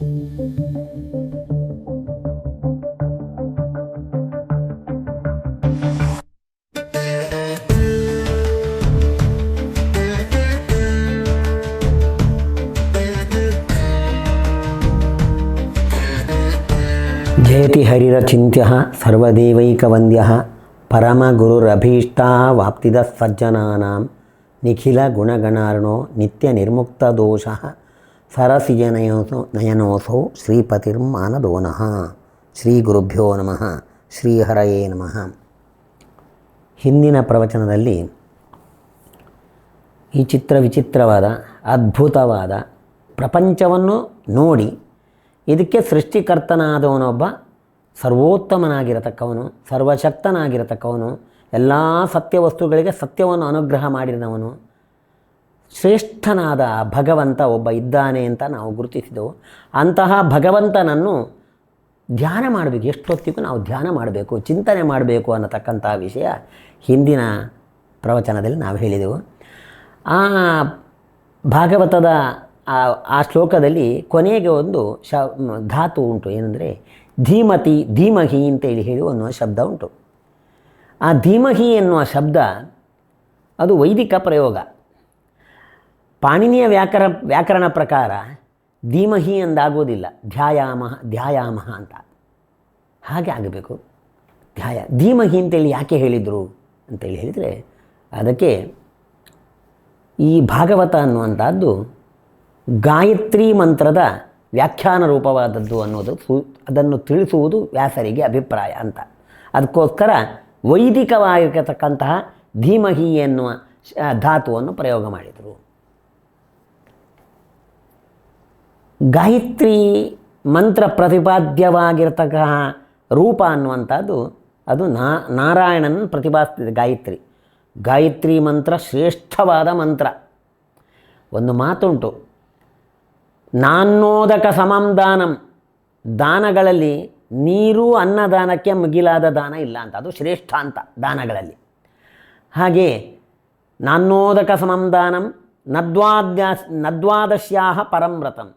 ಜಯತಿ ಹರಿರಚಿಂತ್ಯ ಸರ್ವದೇವೈಕವಂದ್ಯ ಪರಮಗುರುರಭೀಷ್ಟಾವಾಪ್ತಿದ ಸಜ್ಜನಾನಾಂ ನಿಖಿಲ ಗುಣಗಣಾರ್ಣೋ ನಿತ್ಯ ನಿರ್ಮುಕ್ತ ದೋಷ. ಸರಸಿಜನಯೋಸೋ ನಯನೋಸೋ ಶ್ರೀಪತಿರ್ಮಾನದೋನಃ. ಶ್ರೀ ಗುರುಭ್ಯೋ ನಮಃ. ಶ್ರೀಹರಯೇ ನಮಃ. ಹಿಂದಿನ ಪ್ರವಚನದಲ್ಲಿ ಈ ಚಿತ್ರ ವಿಚಿತ್ರವಾದ, ಅದ್ಭುತವಾದ ಪ್ರಪಂಚವನ್ನು ನೋಡಿ ಇದಕ್ಕೆ ಸೃಷ್ಟಿಕರ್ತನಾದವನೊಬ್ಬ ಸರ್ವೋತ್ತಮನಾಗಿರತಕ್ಕವನು, ಸರ್ವಶಕ್ತನಾಗಿರತಕ್ಕವನು, ಎಲ್ಲ ಸತ್ಯವಸ್ತುಗಳಿಗೆ ಸತ್ಯವನ್ನು ಅನುಗ್ರಹ ಮಾಡಿದವನು. ಶ್ರೇಷ್ಠನಾದ ಭಗವಂತ ಒಬ್ಬ ಇದ್ದಾನೆ ಅಂತ ನಾವು ಗುರುತಿಸಿದೆವು. ಅಂತಹ ಭಗವಂತನನ್ನು ಧ್ಯಾನ ಮಾಡಬೇಕು. ಎಷ್ಟೊತ್ತಿಗೂ ನಾವು ಧ್ಯಾನ ಮಾಡಬೇಕು, ಚಿಂತನೆ ಮಾಡಬೇಕು ಅನ್ನತಕ್ಕಂಥ ವಿಷಯ ಹಿಂದಿನ ಪ್ರವಚನದಲ್ಲಿ ನಾವು ಹೇಳಿದೆವು. ಆ ಭಾಗವತದ ಆ ಶ್ಲೋಕದಲ್ಲಿ ಕೊನೆಗೆ ಒಂದು ಶ, ಧಾತು ಉಂಟು. ಏನಂದರೆ ಧೀಮತಿ, ಧೀಮಹಿ ಅಂತೇಳಿ ಹೇಳಿ ಅನ್ನುವ ಶಬ್ದ ಉಂಟು. ಆ ಧೀಮಹಿ ಎನ್ನುವ ಶಬ್ದ ಅದು ವೈದಿಕ ಪ್ರಯೋಗ. ಪಾಣಿನಿಯ ವ್ಯಾಕರ, ವ್ಯಾಕರಣ ಪ್ರಕಾರ ಧೀಮಹಿ ಅಂದಾಗೋದಿಲ್ಲ ಧ್ಯಾಯಾಮ ಧ್ಯಾಯಾಮ ಅಂತ. ಹಾಗೆ ಆಗಬೇಕು. ಧ್ಯಾಯ, ಧೀಮಹಿ ಅಂತೇಳಿ ಯಾಕೆ ಹೇಳಿದರು ಅಂತೇಳಿ ಹೇಳಿದರೆ ಅದಕ್ಕೆ ಈ ಭಾಗವತ ಅನ್ನುವಂಥದ್ದು ಗಾಯತ್ರಿ ಮಂತ್ರದ ವ್ಯಾಖ್ಯಾನ ರೂಪವಾದದ್ದು ಅನ್ನೋದು ಸು, ಅದನ್ನು ತಿಳಿಸುವುದು ವ್ಯಾಸರಿಗೆ ಅಭಿಪ್ರಾಯ ಅಂತ. ಅದಕ್ಕೋಸ್ಕರ ವೈದಿಕವಾಗಿರತಕ್ಕಂತಹ ಧೀಮಹಿ ಎನ್ನುವ ಧಾತುವನ್ನು ಪ್ರಯೋಗ ಮಾಡಿದರು. ಗಾಯತ್ರಿ ಮಂತ್ರ ಪ್ರತಿಪಾದ್ಯವಾಗಿರ್ತಕ್ಕ ರೂಪ ಅನ್ನುವಂಥದ್ದು, ಅದು ನಾ, ನಾರಾಯಣನ ಪ್ರತಿಪಾದಿಸ್ತಿದೆ ಗಾಯತ್ರಿ. ಗಾಯತ್ರಿ ಮಂತ್ರ ಶ್ರೇಷ್ಠವಾದ ಮಂತ್ರ. ಒಂದು ಮಾತುಂಟು. ನಾನ್ನೋದಕ ಸಮಂ ದಾನಂ. ದಾನಗಳಲ್ಲಿ ನೀರು ಅನ್ನದಾನಕ್ಕೆ ಮುಗಿಲಾದ ದಾನ ಇಲ್ಲ ಅಂತ. ಅದು ಶ್ರೇಷ್ಠ ಅಂತ ದಾನಗಳಲ್ಲಿ. ಹಾಗೆ ನಾನ್ನೋದಕ ಸಮಂ ದಾನಂ ನದ್ವಾದ್ಯ, ನದ್ವಾದಶ್ಯಾಹ ಪರಂ ವ್ರತಂ.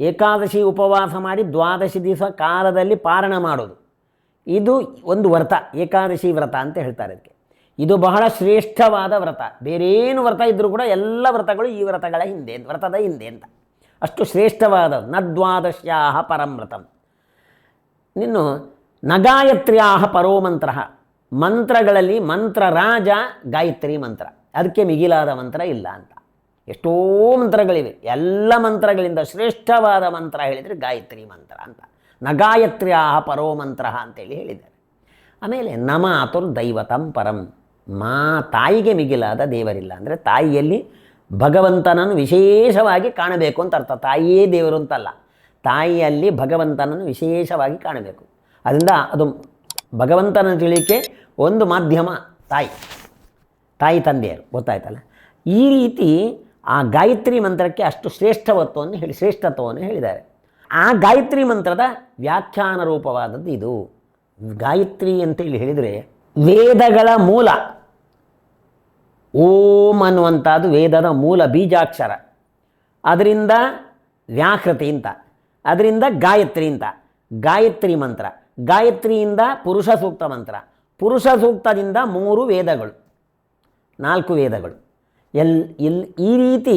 ಏಕಾದಶಿ ಉಪವಾಸ ಮಾಡಿ ದ್ವಾದಶಿ ದಿವಸ ಕಾಲದಲ್ಲಿ ಪಾರಣ ಮಾಡೋದು. ಇದು ಒಂದು ವ್ರತ, ಏಕಾದಶಿ ವ್ರತ ಅಂತ ಹೇಳ್ತಾರೆ ಅದಕ್ಕೆ ಇದು ಬಹಳ ಶ್ರೇಷ್ಠವಾದ ವ್ರತ. ಬೇರೇನು ವ್ರತ ಇದ್ದರೂ ಕೂಡ ಎಲ್ಲ ವ್ರತಗಳು ಈ ವ್ರತಗಳ ಹಿಂದೆ ವ್ರತದ ಹಿಂದೆ ಅಂತ. ಅಷ್ಟು ಶ್ರೇಷ್ಠವಾದ ನದ್ವಾದಶ್ಯಾಹ ಪರಂ ವ್ರತಂ ಇನ್ನು ನಗಾಯತ್ರ್ಯಾಹ ಪರೋ ಮಂತ್ರ. ಮಂತ್ರಗಳಲ್ಲಿ ಮಂತ್ರ ರಾಜ ಗಾಯತ್ರಿ ಮಂತ್ರ. ಅದಕ್ಕೆ ಮಿಗಿಲಾದ ಮಂತ್ರ ಇಲ್ಲ ಅಂತ. ಎಷ್ಟೋ ಮಂತ್ರಗಳಿವೆ. ಎಲ್ಲ ಮಂತ್ರಗಳಿಂದ ಶ್ರೇಷ್ಠವಾದ ಮಂತ್ರ ಹೇಳಿದರೆ ಗಾಯತ್ರಿ ಮಂತ್ರ ಅಂತ. ನಗಾಯತ್ರ್ಯಾಹ ಪರೋ ಮಂತ್ರ ಅಂತೇಳಿ ಹೇಳಿದ್ದಾರೆ. ಆಮೇಲೆ ನಮ ಅತುರ್ ದೈವತಂ ಪರಂ. ಮಾ ತಾಯಿಗೆ ಮಿಗಿಲಾದ ದೇವರಿಲ್ಲ ಅಂದರೆ ತಾಯಿಯಲ್ಲಿ ಭಗವಂತನನ್ನು ವಿಶೇಷವಾಗಿ ಕಾಣಬೇಕು ಅಂತ ಅರ್ಥ. ತಾಯಿಯೇ ದೇವರು ಅಂತಲ್ಲ. ತಾಯಿಯಲ್ಲಿ ಭಗವಂತನನ್ನು ವಿಶೇಷವಾಗಿ ಕಾಣಬೇಕು. ಅದರಿಂದ ಅದು ಭಗವಂತನ ತಿಳಿಕೆ ಒಂದು ಮಾಧ್ಯಮ ತಾಯಿ. ತಾಯಿ ತಂದೆಯರು. ಗೊತ್ತಾಯ್ತಲ್ಲ? ಈ ರೀತಿ ಆ ಗಾಯತ್ರಿ ಮಂತ್ರಕ್ಕೆ ಅಷ್ಟು ಶ್ರೇಷ್ಠವತ್ವವನ್ನು ಹೇಳಿ, ಶ್ರೇಷ್ಠತ್ವವನ್ನು ಹೇಳಿದ್ದಾರೆ. ಆ ಗಾಯತ್ರಿ ಮಂತ್ರದ ವ್ಯಾಖ್ಯಾನ ರೂಪವಾದದ್ದು ಇದು. ಗಾಯತ್ರಿ ಅಂತೇಳಿ ಹೇಳಿದರೆ ವೇದಗಳ ಮೂಲ. ಓಂ ಅನ್ನುವಂಥದ್ದು ವೇದದ ಮೂಲ ಬೀಜಾಕ್ಷರ. ಅದರಿಂದ ವ್ಯಾಕೃತಿ ಅಂತ, ಅದರಿಂದ ಗಾಯತ್ರಿ ಅಂತ, ಗಾಯತ್ರಿ ಮಂತ್ರ. ಗಾಯತ್ರಿಯಿಂದ ಪುರುಷ ಸೂಕ್ತ ಮಂತ್ರ. ಪುರುಷ ಸೂಕ್ತದಿಂದ ಮೂರು ವೇದಗಳು, ನಾಲ್ಕು ವೇದಗಳು. ಎಲ್ ಎಲ್ ಈ ರೀತಿ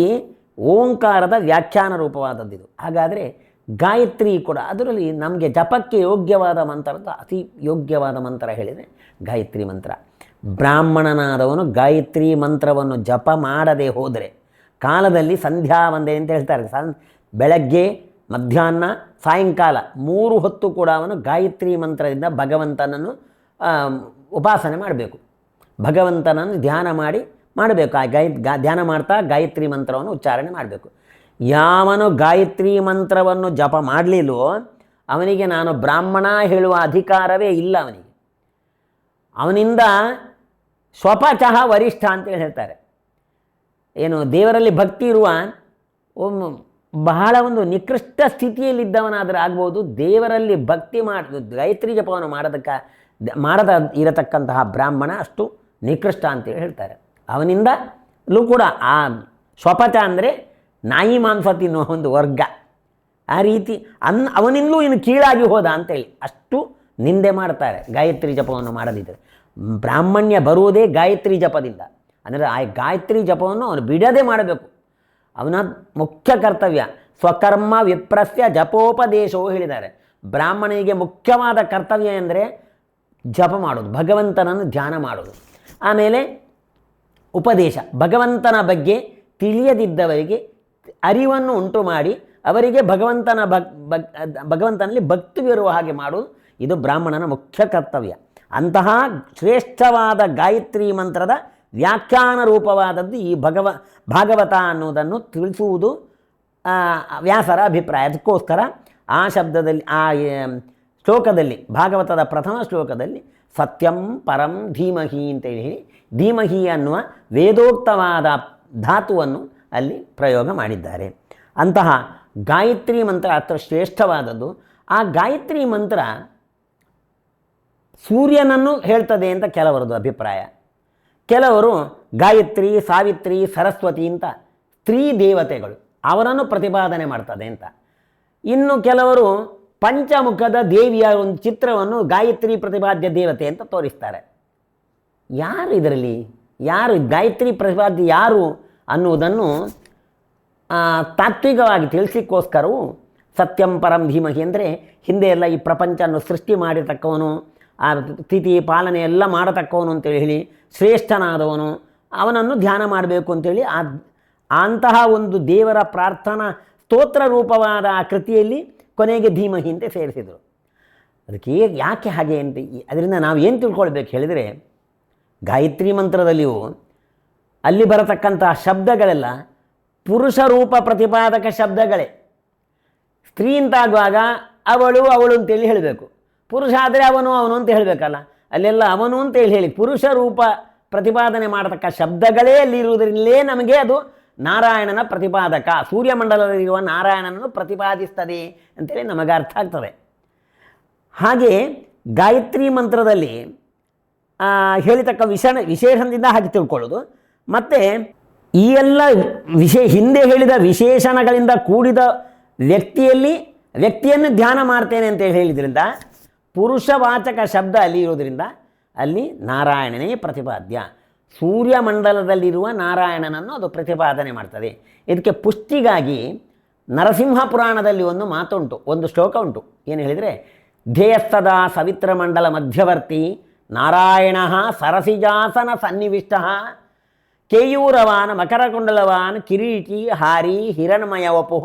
ಓಂಕಾರದ ವ್ಯಾಖ್ಯಾನ ರೂಪವಾದದ್ದಿದು ಹಾಗಾದರೆ ಗಾಯತ್ರಿ ಕೂಡ ಅದರಲ್ಲಿ ನಮಗೆ ಜಪಕ್ಕೆ ಯೋಗ್ಯವಾದ ಮಂತ್ರದ ಅತಿ ಯೋಗ್ಯವಾದ ಮಂತ್ರ ಹೇಳಿದರೆ ಗಾಯತ್ರಿ ಮಂತ್ರ. ಬ್ರಾಹ್ಮಣನಾದವನು ಗಾಯತ್ರಿ ಮಂತ್ರವನ್ನು ಜಪ ಮಾಡದೆ ಹೋದರೆ ಕಾಲದಲ್ಲಿ ಸಂಧ್ಯಾ ಒಂದೇ ಅಂತ ಹೇಳ್ತಾರೆ. ಸನ್ ಬೆಳಗ್ಗೆ, ಮಧ್ಯಾಹ್ನ, ಸಾಯಂಕಾಲ ಮೂರು ಹೊತ್ತು ಕೂಡ ಅವನು ಗಾಯತ್ರಿ ಮಂತ್ರದಿಂದ ಭಗವಂತನನ್ನು ಉಪಾಸನೆ ಮಾಡಬೇಕು. ಭಗವಂತನನ್ನು ಧ್ಯಾನ ಮಾಡಿ ಮಾಡಬೇಕು. ಆ ಗಾಯ ಧ್ಯಾನ ಮಾಡ್ತಾ ಗಾಯತ್ರಿ ಮಂತ್ರವನ್ನು ಉಚ್ಚಾರಣೆ ಮಾಡಬೇಕು. ಯಾವನು ಗಾಯತ್ರಿ ಮಂತ್ರವನ್ನು ಜಪ ಮಾಡಲಿಲ್ಲೋ ಅವನಿಗೆ ನಾನು ಬ್ರಾಹ್ಮಣ ಹೇಳುವ ಅಧಿಕಾರವೇ ಇಲ್ಲ ಅವನಿಗೆ. ಅವನಿಂದ ಸ್ವಪಚಃ ವರಿಷ್ಠ ಅಂತೇಳಿ ಹೇಳ್ತಾರೆ. ಏನು, ದೇವರಲ್ಲಿ ಭಕ್ತಿ ಇರುವ ಬಹಳ ಒಂದು ನಿಕೃಷ್ಟ ಸ್ಥಿತಿಯಲ್ಲಿದ್ದವನಾದರೆ ಆಗ್ಬೋದು. ದೇವರಲ್ಲಿ ಭಕ್ತಿ ಮಾಡಿ, ಗಾಯತ್ರಿ ಜಪವನ್ನು ಮಾಡೋದಕ್ಕೆ, ಮಾಡದ ಇರತಕ್ಕಂತಹ ಬ್ರಾಹ್ಮಣ ಅಷ್ಟು ನಿಕೃಷ್ಟ ಅಂತೇಳಿ ಹೇಳ್ತಾರೆ. ಅವನಿಂದಲೂ ಕೂಡ ಆ ಸ್ವಪಚ ಅಂದರೆ ನಾಯಿ ಮಾಂಸ ತಿನ್ನುವ ಒಂದು ವರ್ಗ. ಆ ರೀತಿ ಅನ್ ಅವನಿಂದಲೂ ಇನ್ನು ಕೀಳಾಗಿ ಹೋದ ಅಂತೇಳಿ ಅಷ್ಟು ನಿಂದೆ ಮಾಡ್ತಾರೆ, ಗಾಯತ್ರಿ ಜಪವನ್ನು ಮಾಡದಿದ್ದರೆ. ಬ್ರಾಹ್ಮಣ್ಯ ಬರುವುದೇ ಗಾಯತ್ರಿ ಜಪದಿಂದ. ಅಂದರೆ ಆ ಗಾಯತ್ರಿ ಜಪವನ್ನು ಅವನು ಬಿಡದೆ ಮಾಡಬೇಕು. ಅವನ ಮುಖ್ಯ ಕರ್ತವ್ಯ ಸ್ವಕರ್ಮ ವಿಪ್ರಸ್ಯ ಜಪೋಪದೇಶವು ಹೇಳಿದ್ದಾರೆ. ಬ್ರಾಹ್ಮಣನಿಗೆ ಮುಖ್ಯವಾದ ಕರ್ತವ್ಯ ಎಂದರೆ ಜಪ ಮಾಡೋದು ಭಗವಂತನನ್ನು ಧ್ಯಾನ ಮಾಡೋದು ಆಮೇಲೆ ಉಪದೇಶ. ಭಗವಂತನ ಬಗ್ಗೆ ತಿಳಿಯದಿದ್ದವರಿಗೆ ಅರಿವನ್ನು ಉಂಟು ಮಾಡಿ ಅವರಿಗೆ ಭಗವಂತನ ಭಗವಂತನಲ್ಲಿ ಭಕ್ತಿ ಬರುವ ಹಾಗೆ ಮಾಡುವುದು ಇದು ಬ್ರಾಹ್ಮಣನ ಮುಖ್ಯ ಕರ್ತವ್ಯ. ಅಂತಹ ಶ್ರೇಷ್ಠವಾದ ಗಾಯತ್ರಿ ಮಂತ್ರದ ವ್ಯಾಖ್ಯಾನ ರೂಪವಾದದ್ದು ಈ ಭಗವ, ಭಾಗವತ ಅನ್ನುವುದನ್ನು ತಿಳಿಸುವುದು ವ್ಯಾಸರ ಅಭಿಪ್ರಾಯ. ಅದಕ್ಕೋಸ್ಕರ ಆ ಶಬ್ದದಲ್ಲಿ, ಆ ಶ್ಲೋಕದಲ್ಲಿ, ಭಾಗವತದ ಪ್ರಥಮ ಶ್ಲೋಕದಲ್ಲಿ ಸತ್ಯಂ ಪರಂ ಧೀಮಹಿ ಅಂತೇಳಿ ಹೇಳಿ, ಧೀಮಹಿ ಅನ್ನುವ ವೇದೋಕ್ತವಾದ ಧಾತುವನ್ನು ಅಲ್ಲಿ ಪ್ರಯೋಗ ಮಾಡಿದ್ದಾರೆ. ಅಂತಹ ಗಾಯತ್ರಿ ಮಂತ್ರ ಅತ್ರ ಶ್ರೇಷ್ಠವಾದದ್ದು. ಆ ಗಾಯತ್ರಿ ಮಂತ್ರ ಸೂರ್ಯನನ್ನು ಹೇಳ್ತದೆ ಅಂತ ಕೆಲವರದು ಅಭಿಪ್ರಾಯ. ಕೆಲವರು ಗಾಯತ್ರಿ, ಸಾವಿತ್ರಿ, ಸರಸ್ವತಿ ಅಂತ ಸ್ತ್ರೀ ದೇವತೆಗಳು ಅವರನ್ನು ಪ್ರತಿಪಾದನೆ ಮಾಡ್ತದೆ ಅಂತ. ಇನ್ನು ಕೆಲವರು ಪಂಚಮುಖದ ದೇವಿಯ ಒಂದು ಚಿತ್ರವನ್ನು ಗಾಯತ್ರಿ ಪ್ರತಿಪಾದ್ಯ ದೇವತೆ ಅಂತ ತೋರಿಸ್ತಾರೆ. ಯಾರು ಇದರಲ್ಲಿ? ಯಾರು ಗಾಯತ್ರಿ ಪ್ರತಿಪಾದ್ಯ ಯಾರು ಅನ್ನುವುದನ್ನು ತಾತ್ವಿಕವಾಗಿ ತಿಳಿಸಿಕ್ಕೋಸ್ಕರವು ಸತ್ಯಂ ಪರಂ ಧೀಮಹಿ ಅಂದರೆ ಹಿಂದೆ ಎಲ್ಲ ಈ ಪ್ರಪಂಚವನ್ನು ಸೃಷ್ಟಿ ಮಾಡಿರ್ತಕ್ಕವನು, ಆ ತಿಥಿ ಪಾಲನೆ ಎಲ್ಲ ಮಾಡತಕ್ಕವನು ಅಂತೇಳಿ ಹೇಳಿ, ಶ್ರೇಷ್ಠನಾದವನು, ಅವನನ್ನು ಧ್ಯಾನ ಮಾಡಬೇಕು ಅಂತೇಳಿ ಆ, ಅಂತಹ ಒಂದು ದೇವರ ಪ್ರಾರ್ಥನಾ ಸ್ತೋತ್ರ ರೂಪವಾದ ಆ ಕೃತಿಯಲ್ಲಿ ಕೊನೆಗೆ ಧೀಮಹಿ ಅಂತ ಸೇರಿಸಿದರು. ಅದಕ್ಕೆ ಯಾಕೆ ಹಾಗೆ ಅಂತ ಅದರಿಂದ ನಾವು ಏನು ತಿಳ್ಕೊಳ್ಬೇಕು ಹೇಳಿದರೆ, ಗಾಯತ್ರಿ ಮಂತ್ರದಲ್ಲಿಯೂ ಅಲ್ಲಿ ಬರತಕ್ಕಂಥ ಶಬ್ದಗಳೆಲ್ಲ ಪುರುಷ ರೂಪ ಪ್ರತಿಪಾದಕ ಶಬ್ದಗಳೇ. ಸ್ತ್ರೀ ಅಂತಾಗುವಾಗ ಅವಳು ಅವಳು ಅಂತೇಳಿ ಹೇಳಬೇಕು. ಪುರುಷ ಆದರೆ ಅವನು ಅವನು ಅಂತ ಹೇಳಬೇಕಲ್ಲ. ಅಲ್ಲೆಲ್ಲ ಅವನು ಅಂತೇಳಿ ಹೇಳಿ ಪುರುಷ ರೂಪ ಪ್ರತಿಪಾದನೆ ಮಾಡತಕ್ಕ ಶಬ್ದಗಳೇ ಅಲ್ಲಿರುವುದರಿಂದಲೇ ನಮಗೆ ಅದು ನಾರಾಯಣನ ಪ್ರತಿಪಾದಕ. ಸೂರ್ಯಮಂಡಲದಲ್ಲಿರುವ ನಾರಾಯಣನನ್ನು ಪ್ರತಿಪಾದಿಸ್ತದೆ ಅಂತೇಳಿ ನಮಗೆ ಅರ್ಥ ಆಗ್ತದೆ. ಹಾಗೆ ಗಾಯತ್ರಿ ಮಂತ್ರದಲ್ಲಿ ಹೇಳಿತಕ್ಕ ವಿಷಣ, ವಿಶೇಷದಿಂದ ಹಾಗೆ ತಿಳ್ಕೊಳ್ಳೋದು. ಮತ್ತು ಈ ಎಲ್ಲ ವಿಶೇ, ಹಿಂದೆ ಹೇಳಿದ ವಿಶೇಷಣಗಳಿಂದ ಕೂಡಿದ ವ್ಯಕ್ತಿಯಲ್ಲಿ, ವ್ಯಕ್ತಿಯನ್ನು ಧ್ಯಾನ ಮಾಡ್ತೇನೆ ಅಂತ ಹೇಳಿದ್ರಿಂದ, ಪುರುಷವಾಚಕ ಶಬ್ದ ಅಲ್ಲಿ ಇರೋದರಿಂದ ಅಲ್ಲಿ ನಾರಾಯಣನೇ ಪ್ರತಿಪಾದ್ಯ. ಸೂರ್ಯಮಂಡಲದಲ್ಲಿರುವ ನಾರಾಯಣನನ್ನು ಅದು ಪ್ರತಿಪಾದನೆ ಮಾಡ್ತದೆ. ಇದಕ್ಕೆ ಪುಷ್ಟಿಗಾಗಿ ನರಸಿಂಹ ಪುರಾಣದಲ್ಲಿ ಒಂದು ಮಾತುಂಟು, ಒಂದು ಶ್ಲೋಕ ಉಂಟು. ಏನು ಹೇಳಿದರೆ ಧ್ಯೇಯಸ್ತದಾ ಸವಿತ್ರ ಮಂಡಲ ಮಧ್ಯವರ್ತಿ, ನಾರಾಯಣ ಸರಸಿಜಾಸನ ಸನ್ನಿವಿಷ್ಟ, ಕೇಯೂರವಾನ್ ಮಕರಕುಂಡಲವಾನ್ ಕಿರೀಟಿ ಹಾರಿ ಹಿರಣ್ಮಯ ವಪು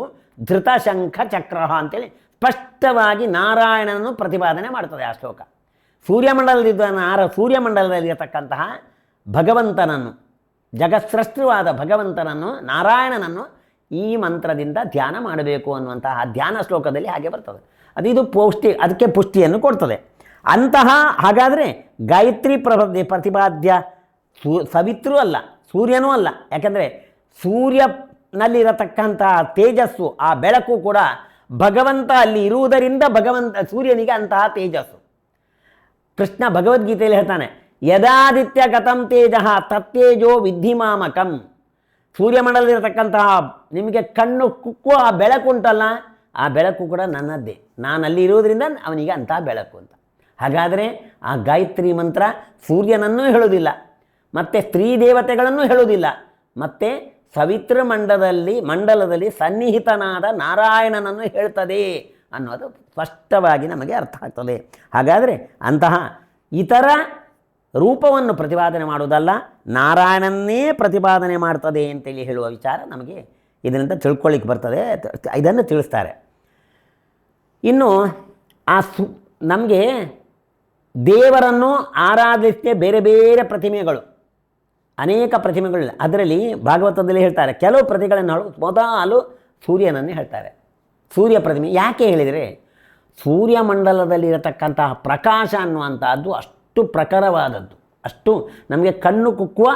ಧೃತಶಂಖ ಚಕ್ರ ಅಂತೇಳಿ ಸ್ಪಷ್ಟವಾಗಿ ನಾರಾಯಣನನ್ನು ಪ್ರತಿಪಾದನೆ ಮಾಡ್ತದೆ ಆ ಶ್ಲೋಕ. ಸೂರ್ಯಮಂಡಲದಿದ್ದ ನಾರ ಸೂರ್ಯಮಂಡಲದಲ್ಲಿರತಕ್ಕಂತಹ ಭಗವಂತನನ್ನು, ಜಗತ್ಸೃಷ್ಟವಾದ ಭಗವಂತನನ್ನು, ನಾರಾಯಣನನ್ನು ಈ ಮಂತ್ರದಿಂದ ಧ್ಯಾನ ಮಾಡಬೇಕು ಅನ್ನುವಂತಹ ಧ್ಯಾನ ಶ್ಲೋಕದಲ್ಲಿ ಹಾಗೆ ಬರ್ತದೆ. ಅದು ಇದು ಪೌಷ್ಟಿ, ಅದಕ್ಕೆ ಪುಷ್ಟಿಯನ್ನು ಕೊಡ್ತದೆ. ಅಂತಹ ಹಾಗಾದರೆ ಗಾಯತ್ರಿ ಪ್ರತಿಪಾದ್ಯ ಸೂ, ಸವಿತ್ರೂ ಅಲ್ಲ, ಸೂರ್ಯನೂ ಅಲ್ಲ. ಯಾಕೆಂದರೆ ಸೂರ್ಯನಲ್ಲಿರತಕ್ಕಂತಹ ತೇಜಸ್ಸು, ಆ ಬೆಳಕು ಕೂಡ ಭಗವಂತ ಅಲ್ಲಿ ಇರುವುದರಿಂದ ಭಗವಂತ, ಸೂರ್ಯನಿಗೆ ಅಂತಹ ತೇಜಸ್ಸು. ಕೃಷ್ಣ ಭಗವದ್ಗೀತೆಯಲ್ಲಿ ಹೇಳ್ತಾನೆ ಯದಾದಿತ್ಯ ಗತಂ ತೇಜ ತತ್ತೇಜೋ ವಿದ್ಧಿಮಾಮಕಂ. ಸೂರ್ಯಮಂಡಲದಲ್ಲಿರತಕ್ಕಂತಹ ನಿಮಗೆ ಕಣ್ಣು ಕುಕ್ಕು ಆ ಬೆಳಕು ಉಂಟಲ್ಲ, ಆ ಬೆಳಕು ಕೂಡ ನನ್ನದ್ದೇ. ನಾನು ಅಲ್ಲಿ ಇರುವುದರಿಂದ ಅವನಿಗೆ ಅಂತಹ ಬೆಳಕು ಅಂತ. ಹಾಗಾದರೆ ಆ ಗಾಯತ್ರಿ ಮಂತ್ರ ಸೂರ್ಯನನ್ನೂ ಹೇಳೋದಿಲ್ಲ ಮತ್ತು ಸ್ತ್ರೀ ದೇವತೆಗಳನ್ನು ಹೇಳುವುದಿಲ್ಲ, ಮತ್ತು ಸವಿತ್ರ ಮಂಡಲದಲ್ಲಿ ಮಂಡಲದಲ್ಲಿ ಸನ್ನಿಹಿತನಾದ ನಾರಾಯಣನನ್ನು ಹೇಳ್ತದೆ ಅನ್ನೋದು ಸ್ಪಷ್ಟವಾಗಿ ನಮಗೆ ಅರ್ಥ ಆಗ್ತದೆ. ಹಾಗಾದರೆ ಅಂತಹ ಇತರ ರೂಪವನ್ನು ಪ್ರತಿಪಾದನೆ ಮಾಡುವುದಲ್ಲ, ನಾರಾಯಣನ್ನೇ ಪ್ರತಿಪಾದನೆ ಮಾಡ್ತದೆ ಅಂತೇಳಿ ಹೇಳುವ ವಿಚಾರ ನಮಗೆ ಇದರಿಂದ ತಿಳ್ಕೊಳ್ಳಿಕ್ಕೆ ಬರ್ತದೆ, ಇದನ್ನು ತಿಳಿಸ್ತಾರೆ. ಇನ್ನು ಆ ಸು, ನಮಗೆ ದೇವರನ್ನು ಆರಾಧಿಸಿದ ಬೇರೆ ಬೇರೆ ಪ್ರತಿಮೆಗಳು, ಅನೇಕ ಪ್ರತಿಮೆಗಳು ಅದರಲ್ಲಿ ಭಾಗವತದಲ್ಲಿ ಹೇಳ್ತಾರೆ, ಕೆಲವು ಪ್ರತಿಗಳನ್ನು ಮೊದಲು ಸೂರ್ಯನನ್ನೇ ಹೇಳ್ತಾರೆ. ಸೂರ್ಯ ಪ್ರತಿಮೆ ಯಾಕೆ ಹೇಳಿದರೆ ಸೂರ್ಯಮಂಡಲದಲ್ಲಿರತಕ್ಕಂತಹ ಪ್ರಕಾಶ ಅನ್ನುವಂಥದ್ದು ಅಷ್ಟು ಪ್ರಖರವಾದದ್ದು. ಅಷ್ಟು ನಮಗೆ ಕಣ್ಣು ಕುಕ್ಕುವ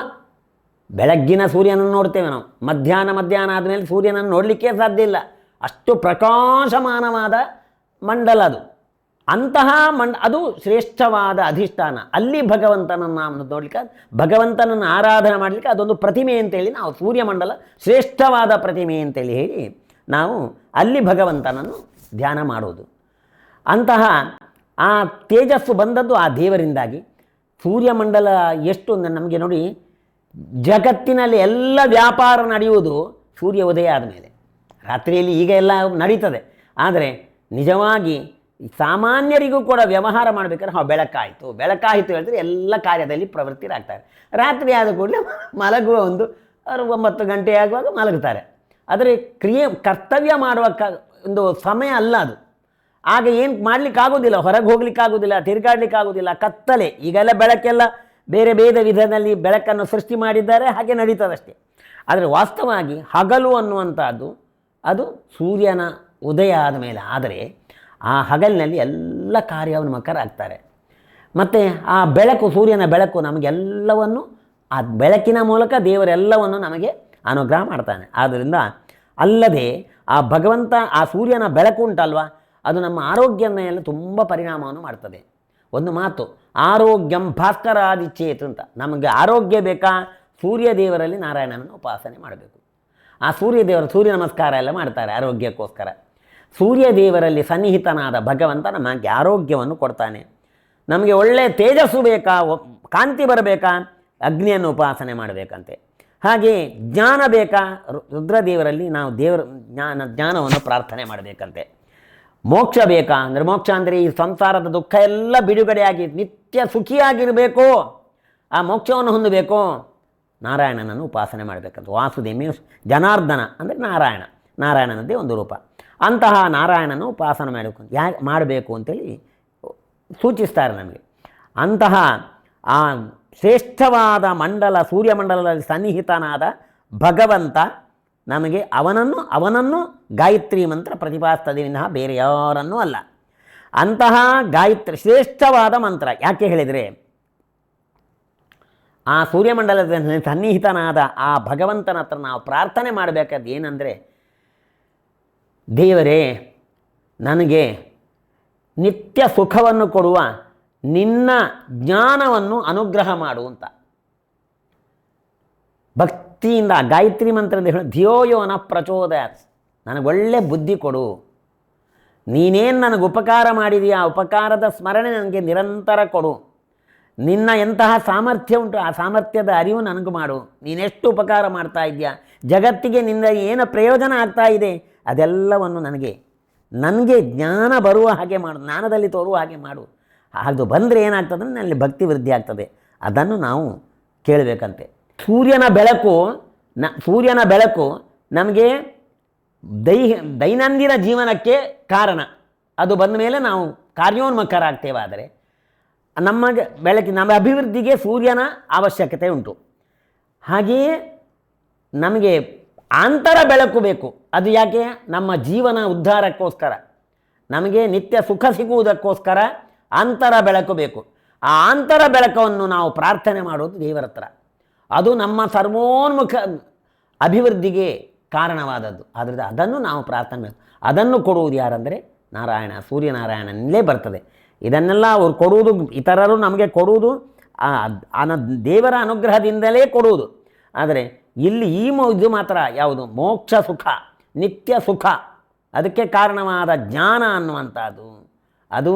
ಬೆಳಗ್ಗಿನ ಸೂರ್ಯನನ್ನು ನೋಡ್ತೇವೆ ನಾವು. ಮಧ್ಯಾಹ್ನ ಮಧ್ಯಾಹ್ನ ಆದಮೇಲೆ ಸೂರ್ಯನನ್ನು ನೋಡಲಿಕ್ಕೆ ಸಾಧ್ಯ ಇಲ್ಲ. ಅಷ್ಟು ಪ್ರಕಾಶಮಾನವಾದ ಮಂಡಲ ಅದು. ಅಂತಹ ಮಂಡ, ಅದು ಶ್ರೇಷ್ಠವಾದ ಅಧಿಷ್ಠಾನ. ಅಲ್ಲಿ ಭಗವಂತನನ್ನು ನಾವು ನೋಡಲಿಕ್ಕೆ, ಭಗವಂತನನ್ನು ಆರಾಧನೆ ಮಾಡಲಿಕ್ಕೆ ಅದೊಂದು ಪ್ರತಿಮೆ ಅಂತೇಳಿ ನಾವು ಸೂರ್ಯಮಂಡಲ ಶ್ರೇಷ್ಠವಾದ ಪ್ರತಿಮೆ ಅಂತೇಳಿ ಹೇಳಿ ನಾವು ಅಲ್ಲಿ ಭಗವಂತನನ್ನು ಧ್ಯಾನ ಮಾಡೋದು. ಅಂತಹ ಆ ತೇಜಸ್ಸು ಬಂದದ್ದು ಆ ದೇವರಿಂದಾಗಿ. ಸೂರ್ಯಮಂಡಲ ಎಷ್ಟು ನಮಗೆ ನೋಡಿ, ಜಗತ್ತಿನಲ್ಲಿ ಎಲ್ಲ ವ್ಯಾಪಾರ ನಡೆಯುವುದು ಸೂರ್ಯ ಉದಯ ಆದಮೇಲೆ ರಾತ್ರಿಯಲ್ಲಿ ಈಗ ಎಲ್ಲ ನಡೀತದೆ. ಆದರೆ ನಿಜವಾಗಿ ಸಾಮಾನ್ಯರಿಗೂ ಕೂಡ ವ್ಯವಹಾರ ಮಾಡಬೇಕಾದ್ರೆ, ಹಾಂ, ಬೆಳಕಾಯಿತು. ಬೆಳಕಾಯಿತು ಹೇಳಿದ್ರೆ ಎಲ್ಲ ಕಾರ್ಯದಲ್ಲಿ ಪ್ರವೃತ್ತಿರಾಗ್ತಾರೆ. ರಾತ್ರಿ ಆದ ಕೂಡಲೇ ಮಲಗುವ ಒಂದು ಅವರು ಒಂಬತ್ತು ಗಂಟೆ ಆಗುವಾಗ ಮಲಗುತ್ತಾರೆ. ಆದರೆ ಕ್ರಿಯೆ, ಕರ್ತವ್ಯ ಮಾಡುವ ಕ ಒಂದು ಸಮಯ ಅಲ್ಲ ಅದು. ಆಗ ಏನು ಮಾಡಲಿಕ್ಕಾಗೋದಿಲ್ಲ, ಹೊರಗೆ ಹೋಗ್ಲಿಕ್ಕೆ ಆಗೋದಿಲ್ಲ ತಿರುಗಾಡ್ಲಿಕ್ಕೆ ಆಗೋದಿಲ್ಲ ಕತ್ತಲೆ. ಈಗೆಲ್ಲ ಬೆಳಕೆಲ್ಲ ಬೇರೆ ಬೇರೆ ವಿಧದಲ್ಲಿ ಬೆಳಕನ್ನು ಸೃಷ್ಟಿ ಮಾಡಿದ್ದಾರೆ, ಹಾಗೆ ನಡೀತದಷ್ಟೇ. ಆದರೆ ವಾಸ್ತವವಾಗಿ ಹಗಲು ಅನ್ನುವಂಥದ್ದು, ಅದು ಸೂರ್ಯನ ಉದಯ ಆದ ಮೇಲೆ. ಆದರೆ ಆ ಹಗಲಿನಲ್ಲಿ ಎಲ್ಲ ಆಗ್ತಾರೆ. ಮತ್ತು ಆ ಬೆಳಕು, ಸೂರ್ಯನ ಬೆಳಕು ನಮಗೆಲ್ಲವನ್ನು, ಆ ಬೆಳಕಿನ ಮೂಲಕ ದೇವರೆಲ್ಲವನ್ನು ನಮಗೆ ಅನುಗ್ರಹ ಮಾಡ್ತಾನೆ. ಆದ್ದರಿಂದ ಅಲ್ಲದೆ ಆ ಭಗವಂತ, ಆ ಸೂರ್ಯನ ಬೆಳಕು ಉಂಟಲ್ವ? ಅದು ನಮ್ಮ ಆರೋಗ್ಯದ ಮೇಲೆ ತುಂಬ ಪರಿಣಾಮವನ್ನು ಮಾಡ್ತದೆ. ಒಂದು ಮಾತು, ಆರೋಗ್ಯಂ ಭಾಸ್ಕರಾದಿಚ್ಛೇತು ಅಂತ. ನಮಗೆ ಆರೋಗ್ಯ ಬೇಕಾ? ಸೂರ್ಯ ದೇವರಲ್ಲಿ ನಾರಾಯಣನನ್ನು ಉಪಾಸನೆ ಮಾಡಬೇಕು. ಆ ಸೂರ್ಯ ದೇವರು ಸೂರ್ಯ ನಮಸ್ಕಾರ ಎಲ್ಲ ಮಾಡ್ತಾರೆ ಆರೋಗ್ಯಕ್ಕೋಸ್ಕರ. ಸೂರ್ಯ ದೇವರಲ್ಲಿ ಸನ್ನಿಹಿತನಾದ ಭಗವಂತ ನಮಗೆ ಆರೋಗ್ಯವನ್ನು ಕೊಡ್ತಾನೆ. ನಮಗೆ ಒಳ್ಳೆಯ ತೇಜಸ್ಸು ಬೇಕಾ? ಕಾಂತಿ ಬರಬೇಕಾ? ಅಗ್ನಿಯನ್ನು ಉಪಾಸನೆ ಮಾಡಬೇಕಂತೆ. ಹಾಗೆ ಜ್ಞಾನ ಬೇಕಾ? ರುದ್ರದೇವರಲ್ಲಿ ನಾವು ದೇವರ, ಜ್ಞಾನ, ಜ್ಞಾನವನ್ನು ಪ್ರಾರ್ಥನೆ ಮಾಡಬೇಕಂತೆ. ಮೋಕ್ಷ ಬೇಕಾ ಅಂದರೆ ಮೋಕ್ಷ ಅಂದರೆ ಈ ಸಂಸಾರದ ದುಃಖ ಎಲ್ಲ ಬಿಡುಗಡೆಯಾಗಿ ನಿತ್ಯ ಸುಖಿಯಾಗಿರಬೇಕು. ಆ ಮೋಕ್ಷವನ್ನು ಹೊಂದಬೇಕು. ನಾರಾಯಣನನ್ನು ಉಪಾಸನೆ ಮಾಡಬೇಕಂತ ವಾಸುದೇವ ಮೀನ್ಸ್ ಜನಾರ್ದನ ಅಂದರೆ ನಾರಾಯಣ ನಾರಾಯಣನದೇ ಒಂದು ರೂಪ. ಅಂತಹ ನಾರಾಯಣನ ಉಪಾಸನೆ ಮಾಡಬೇಕು ಯಾ ಮಾಡಬೇಕು ಅಂತೇಳಿ ಸೂಚಿಸ್ತಾರೆ ನಮಗೆ. ಅಂತಹ ಆ ಶ್ರೇಷ್ಠವಾದ ಮಂಡಲ ಸೂರ್ಯಮಂಡಲದಲ್ಲಿ ಸನ್ನಿಹಿತನಾದ ಭಗವಂತ ನಮಗೆ ಅವನನ್ನು ಅವನನ್ನು ಗಾಯತ್ರಿ ಮಂತ್ರ ಪ್ರತಿಪಾದಿಸ್ತದೆ ವಿನಃ ಬೇರೆ ಯಾರನ್ನೂ ಅಲ್ಲ. ಅಂತಹ ಗಾಯತ್ರಿ ಶ್ರೇಷ್ಠವಾದ ಮಂತ್ರ ಯಾಕೆ ಹೇಳಿದರೆ, ಆ ಸೂರ್ಯಮಂಡಲದ ಸನ್ನಿಹಿತನಾದ ಆ ಭಗವಂತನ ಹತ್ರ ನಾವು ಪ್ರಾರ್ಥನೆ ಮಾಡಬೇಕಾದ್ದು ಏನಂದರೆ, ದೇವರೇ, ನನಗೆ ನಿತ್ಯ ಸುಖವನ್ನು ಕೊಡುವ ನಿನ್ನ ಜ್ಞಾನವನ್ನು ಅನುಗ್ರಹ ಮಾಡು ಅಂತ. ಭಕ್ತಿಯಿಂದ, ಗಾಯತ್ರಿ ಮಂತ್ರದಿಂದ ಹೇಳಿ ಧಿಯೋಯೋನ ಪ್ರಚೋದಯ ನನಗೆ ಒಳ್ಳೆ ಬುದ್ಧಿ ಕೊಡು. ನೀನೇನು ನನಗೆ ಉಪಕಾರ ಮಾಡಿದೆಯಾ, ಆ ಉಪಕಾರದ ಸ್ಮರಣೆ ನನಗೆ ನಿರಂತರ ಕೊಡು. ನಿನ್ನ ಎಂತಹ ಸಾಮರ್ಥ್ಯ ಉಂಟು, ಆ ಸಾಮರ್ಥ್ಯದ ಅರಿವು ನನಗೆ ಮಾಡು. ನೀನೆಷ್ಟು ಉಪಕಾರ ಮಾಡ್ತಾ ಇದೆಯಾ ಜಗತ್ತಿಗೆ ನಿನ್ನ ಏನು ಪ್ರಯೋಜನ ಆಗ್ತಾ ಇದೆ, ಅದೆಲ್ಲವನ್ನು ನನಗೆ ನನಗೆ ಜ್ಞಾನ ಬರುವ ಹಾಗೆ ಮಾಡು, ಜ್ಞಾನದಲ್ಲಿ ತೋರುವ ಹಾಗೆ ಮಾಡು. ಅದು ಬಂದರೆ ಏನಾಗ್ತದೆ, ನನ್ನಲ್ಲಿ ನಲ್ಲಿ ಭಕ್ತಿ ವೃದ್ಧಿ ಆಗ್ತದೆ. ಅದನ್ನು ನಾವು ಕೇಳಬೇಕಂತೆ. ಸೂರ್ಯನ ಬೆಳಕು ನ, ಸೂರ್ಯನ ಬೆಳಕು ನಮಗೆ ದೈ, ದೈನಂದಿನ ಜೀವನಕ್ಕೆ ಕಾರಣ. ಅದು ಬಂದ ಮೇಲೆ ನಾವು ಕಾರ್ಯೋನ್ಮುಖರಾಗ್ತೇವಾದರೆ ನಮಗೆ ಬೆಳಕಿನ, ನಮ್ಮ ಅಭಿವೃದ್ಧಿಗೆ ಸೂರ್ಯನ ಅವಶ್ಯಕತೆ ಉಂಟು. ಹಾಗೆಯೇ ನಮಗೆ ಆಂತರ ಬೆಳಕು ಬೇಕು. ಅದು ಯಾಕೆ? ನಮ್ಮ ಜೀವನ ಉದ್ಧಾರಕ್ಕೋಸ್ಕರ. ನಮಗೆ ನಿತ್ಯ ಸುಖ ಸಿಗುವುದಕ್ಕೋಸ್ಕರ ಅಂತರ ಬೆಳಕು ಬೇಕು. ಆ ಅಂತರ ಬೆಳಕವನ್ನು ನಾವು ಪ್ರಾರ್ಥನೆ ಮಾಡೋದು ದೇವರ ಹತ್ರ ಅದು ನಮ್ಮ ಸರ್ವೋನ್ಮುಖ ಅಭಿವೃದ್ಧಿಗೆ ಕಾರಣವಾದದ್ದು. ಆದ್ದರಿಂದ ಅದನ್ನು ನಾವು ಪ್ರಾರ್ಥನೆ ಅದನ್ನು ಕೊಡುವುದು ಯಾರಂದರೆ ನಾರಾಯಣ, ಸೂರ್ಯನಾರಾಯಣನಲ್ಲೇ ಬರ್ತದೆ. ಇದನ್ನೆಲ್ಲ ಅವರು ಕೊಡುವುದು, ಇತರರು ನಮಗೆ ಕೊಡುವುದು ಅನ ದೇವರ ಅನುಗ್ರಹದಿಂದಲೇ ಕೊಡುವುದು. ಆದರೆ ಇಲ್ಲಿ ಈ ಇದು ಮಾತ್ರ ಯಾವುದು? ಮೋಕ್ಷ ಸುಖ, ನಿತ್ಯ ಸುಖ. ಅದಕ್ಕೆ ಕಾರಣವಾದ ಜ್ಞಾನ ಅನ್ನುವಂಥದ್ದು. ಅದು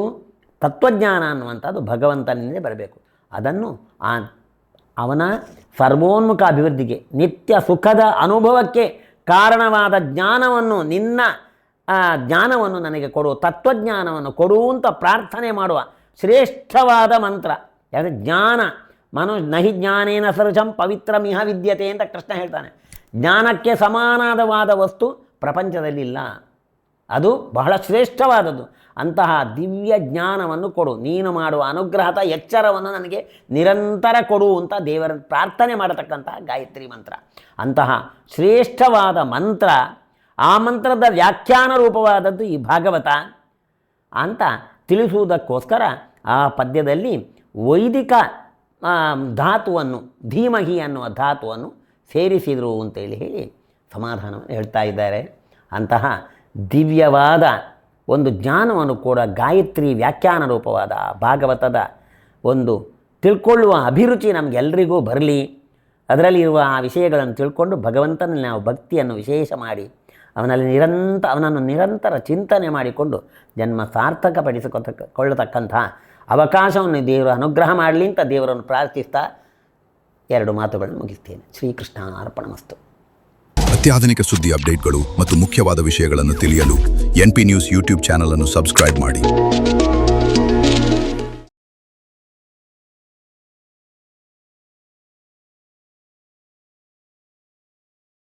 ತತ್ವಜ್ಞಾನ ಅನ್ನುವಂಥದ್ದು ಭಗವಂತನಿಂದಲೇ ಬರಬೇಕು. ಅದನ್ನು ಆ ಅವನ ಸರ್ವೋನ್ಮುಖ ಅಭಿವೃದ್ಧಿಗೆ, ನಿತ್ಯ ಸುಖದ ಅನುಭವಕ್ಕೆ ಕಾರಣವಾದ ಜ್ಞಾನವನ್ನು, ನಿನ್ನ ಜ್ಞಾನವನ್ನು ನನಗೆ ಕೊಡು, ತತ್ವಜ್ಞಾನವನ್ನು ಕೊಡು ಅಂತ ಪ್ರಾರ್ಥನೆ ಮಾಡುವ ಶ್ರೇಷ್ಠವಾದ ಮಂತ್ರ. ಯಾಕಂದರೆ ಜ್ಞಾನ. ಮನು ನಹಿ ಜ್ಞಾನೇನ ಸೃಜಂ ಪವಿತ್ರ ಮಿಹ ವಿದ್ಯತೆ ಅಂತ ಕೃಷ್ಣ ಹೇಳ್ತಾನೆ. ಜ್ಞಾನಕ್ಕೆ ಸಮಾನವಾದ ವಸ್ತು ಪ್ರಪಂಚದಲ್ಲಿಲ್ಲ. ಅದು ಬಹಳ ಶ್ರೇಷ್ಠವಾದದ್ದು. ಅಂತಹ ದಿವ್ಯ ಜ್ಞಾನವನ್ನು ಕೊಡು. ನೀನು ಮಾಡುವ ಅನುಗ್ರಹದ ಎಚ್ಚರವನ್ನು ನನಗೆ ನಿರಂತರ ಕೊಡು ಅಂತ ದೇವರ ಪ್ರಾರ್ಥನೆ ಮಾಡತಕ್ಕಂತಹ ಗಾಯತ್ರಿ ಮಂತ್ರ. ಅಂತಹ ಶ್ರೇಷ್ಠವಾದ ಮಂತ್ರ, ಆ ಮಂತ್ರದ ವ್ಯಾಖ್ಯಾನ ರೂಪವಾದದ್ದು ಈ ಭಾಗವತ. ಅಂತ ತಿಳಿಸುವುದಕ್ಕೋಸ್ಕರ ಆ ಪದ್ಯದಲ್ಲಿ ವೈದಿಕ ಧಾತುವನ್ನು, ಧೀಮಹಿ ಅನ್ನುವ ಧಾತುವನ್ನು ಸೇರಿಸಿದರು ಅಂತೇಳಿ ಹೇಳಿ ಸಮಾಧಾನವನ್ನು ಹೇಳ್ತಾ ಇದ್ದಾರೆ. ಅಂತಹ ದಿವ್ಯವಾದ ಒಂದು ಜ್ಞಾನವನ್ನು ಕೂಡ ಗಾಯತ್ರಿ ವ್ಯಾಖ್ಯಾನ ರೂಪವಾದ ಭಾಗವತದ ಒಂದು ತಿಳ್ಕೊಳ್ಳುವ ಅಭಿರುಚಿ ನಮಗೆಲ್ಲರಿಗೂ ಬರಲಿ. ಅದರಲ್ಲಿರುವ ಆ ವಿಷಯಗಳನ್ನು ತಿಳ್ಕೊಂಡು ಭಗವಂತನಲ್ಲಿ ನಾವು ಭಕ್ತಿಯನ್ನು ವಿಶೇಷ ಮಾಡಿ, ಅವನಲ್ಲಿ ನಿರಂತರ ಅವನನ್ನು ನಿರಂತರ ಚಿಂತನೆ ಮಾಡಿಕೊಂಡು ಜನ್ಮ ಸಾರ್ಥಕಪಡಿಸಿಕೊಳ್ಳತಕ್ಕಂಥ ಅವಕಾಶವನ್ನು ದೇವರು ಅನುಗ್ರಹ ಮಾಡಲಿ ಅಂತ ದೇವರನ್ನು ಪ್ರಾರ್ಥಿಸ್ತಾ ಎರಡು ಮಾತುಗಳನ್ನು ಮುಗಿಸ್ತೇನೆ. ಶ್ರೀಕೃಷ್ಣ ಅರ್ಪಣಮಸ್ತು ಅತ್ಯಾಧುನಿಕ ಸುದ್ದಿ ಅಪ್ಡೇಟ್ಗಳು ಮತ್ತು ಮುಖ್ಯವಾದ ವಿಷಯಗಳನ್ನು ತಿಳಿಯಲು ಎನ್ಪಿ ನ್ಯೂಸ್ ಯೂಟ್ಯೂಬ್ ಚಾನಲ್ ಅನ್ನು ಸಬ್ಸ್ಕ್ರೈಬ್ ಮಾಡಿ.